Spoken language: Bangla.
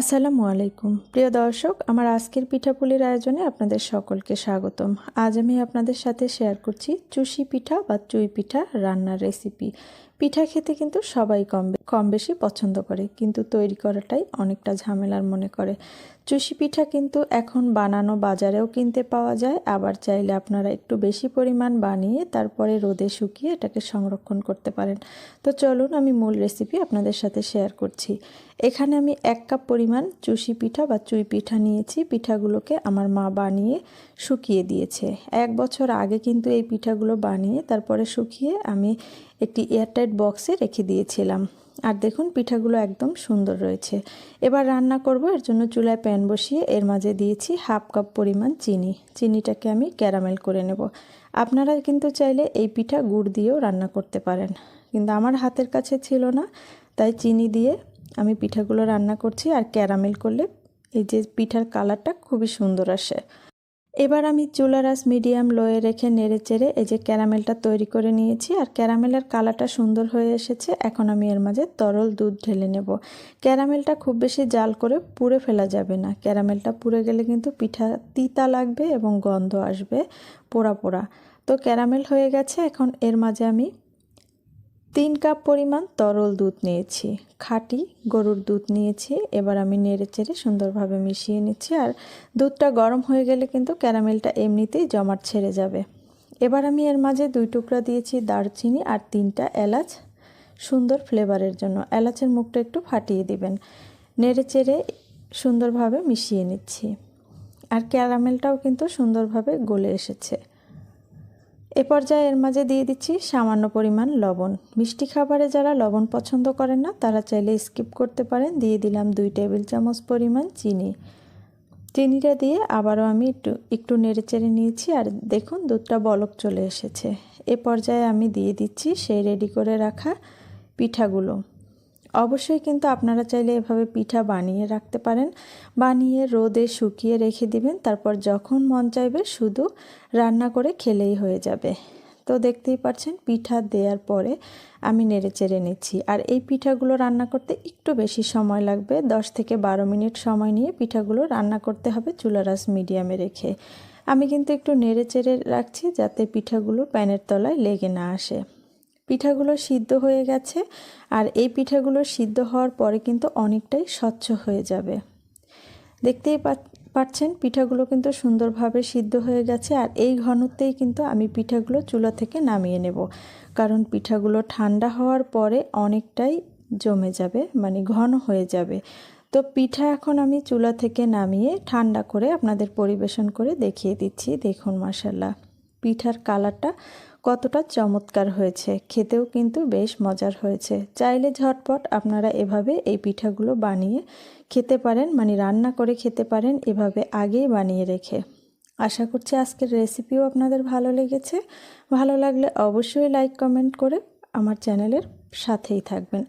আসসালামু আলাইকুম। প্রিয় দর্শক, আমার আজকের পিঠাপুলির আয়োজনে আপনাদের সকলকে স্বাগতম। আজ আমি আপনাদের সাথে শেয়ার করছি চুষি পিঠা বা চুই পিঠা রান্নার রেসিপি পিঠা খেতে কিন্তু সবাই কম কম বেশি পছন্দ করে, কিন্তু তৈরি করাটাই অনেকটা ঝামেলার মনে করে। চুষি পিঠা কিন্তু এখন বানানো বাজারেও কিনতে পাওয়া যায়, আবার চাইলে আপনারা একটু বেশি পরিমাণ বানিয়ে তারপরে রোদে শুকিয়ে এটাকে সংরক্ষণ করতে পারেন। তো চলুন আমি মূল রেসিপি আপনাদের সাথে শেয়ার করছি। এখানে আমি এক কাপ পরিমাণ চুষি পিঠা বা চুই পিঠা নিয়েছি, পিঠাগুলোকে আমার মা বানিয়ে শুকিয়ে দিয়েছে। এক বছর আগে কিন্তু এই পিঠাগুলো বানিয়ে তারপরে শুকিয়ে আমি একটি এয়ারটাইট বক্সে রেখে দিয়েছিলাম। আর দেখুন, পিঠাগুলো একদম সুন্দর রয়েছে। এবার রান্না করব, এর জন্য চুলায় প্যান বসিয়ে এর মাঝে দিয়েছি হাফ কাপ পরিমাণ চিনি। চিনিটাকে আমি ক্যারামেল করে নেব। আপনারা কিন্তু চাইলে এই পিঠা গুড় দিয়েও রান্না করতে পারেন। কিন্তু আমার হাতের কাছে ছিল না, তাই চিনি দিয়ে আমি পিঠাগুলো রান্না করছি। আর ক্যারামেল করলে এই যে পিঠার কালারটা খুবই সুন্দর আসে। এবার আমি চুলার আস মিডিয়াম লোয়ে রেখে নেড়ে চেড়ে এই যে ক্যারামেলটা তৈরি করে নিয়েছি আর ক্যারামেলের কালারটা সুন্দর হয়ে এসেছে, এখন আমি এর মাঝে তরল দুধ ঢেলে নেব। ক্যারামেলটা খুব বেশি জাল করে পুড়ে ফেলা যাবে না, ক্যারামেলটা পুড়ে গেলে কিন্তু পিঠা তিতা লাগবে এবং গন্ধ আসবে পোড়া পোড়া। তো ক্যারামেল হয়ে গেছে, এখন এর মাঝে আমি তিন কাপ পরিমাণ তরল দুধ নিয়েছি। খাঁটি গরুর দুধ নিয়েছি। এবার আমি নেড়ে চেড়ে সুন্দরভাবে মিশিয়ে নিচ্ছি আর দুধটা গরম হয়ে গেলে কিন্তু ক্যারামেলটা এমনিতেই জমাট ছেড়ে যাবে। এবার আমি এর মাঝে দুই টুকরা দিয়েছি দারচিনি আর তিনটা এলাচ। সুন্দর ফ্লেভারের জন্য এলাচের মুখটা একটু ফাটিয়ে দিবেন। নেড়ে চেড়ে সুন্দরভাবে মিশিয়ে নিচ্ছি। আর ক্যারামেলটাও কিন্তু সুন্দরভাবে গলে এসেছে। এ পর্যায়ে এর মাঝে দিয়ে দিচ্ছি সামান্য পরিমাণ লবণ। মিষ্টি খাবারে যারা লবণ পছন্দ করেন না, তারা চাইলে স্কিপ করতে পারেন। দিয়ে দিলাম দুই টেবিল চামচ পরিমাণ চিনি। চিনিটা দিয়ে আবারও আমি একটু একটু নেড়ে চেড়ে নিয়েছি আর দেখুন দুধটা বলক চলে এসেছে। এ পর্যায়ে আমি দিয়ে দিচ্ছি সেই রেডি করে রাখা পিঠাগুলো। অবশ্যই কিন্তু আপনারা চাইলে এভাবে পিঠা বানিয়ে রাখতে পারেন। বানিয়ে রোদে শুকিয়ে রেখে দিবেন, তারপর যখন মন চাইবে শুধু রান্না করে খেলেই হয়ে যাবে। তো দেখতেই পাচ্ছেন, পিঠা দেওয়ার পরে আমি নেড়ে চেড়ে নিচ্ছি। আর এই পিঠাগুলো রান্না করতে একটু বেশি সময় লাগবে, দশ থেকে বারো মিনিট সময় নিয়ে পিঠাগুলো রান্না করতে হবে চুলারাস মিডিয়ামে রেখে। আমি কিন্তু একটু নেড়ে চেড়ে রাখছি যাতে পিঠাগুলো প্যানের তলায় লেগে না আসে। পিঠাগুলো সিদ্ধ হয়ে গেছে আর এই পিঠাগুলো সিদ্ধ হওয়ার পরে কিন্তু অনেকটাই স্বচ্ছ হয়ে যাবে। দেখতেই পাচ্ছেন পিঠাগুলো কিন্তু সুন্দরভাবে সিদ্ধ হয়ে গেছে আর এই ঘনত্বেই কিন্তু আমি পিঠাগুলো চুলা থেকে নামিয়ে নেব। কারণ পিঠাগুলো ঠান্ডা হওয়ার পরে অনেকটাই জমে যাবে মানে ঘন হয়ে যাবে। তো পিঠা এখন আমি চুলা থেকে নামিয়ে ঠান্ডা করে আপনাদের পরিবেশন করে দেখিয়ে দিচ্ছি। দেখুন মাসাল্লাহ পিঠার কালারটা কতটা চমৎকার হয়েছে, খেতেও কিন্তু বেশ মজার হয়েছে। চাইলে ঝটপট আপনারা এভাবে এই পিঠাগুলো বানিয়ে খেতে পারেন মানে রান্না করে খেতে পারেন, এভাবে আগেই বানিয়ে রেখে। আশা করছি আজকের রেসিপিও আপনাদের ভালো লেগেছে। ভালো লাগলে অবশ্যই লাইক, কমেন্ট করে আমার চ্যানেলের সাথেই থাকবেন।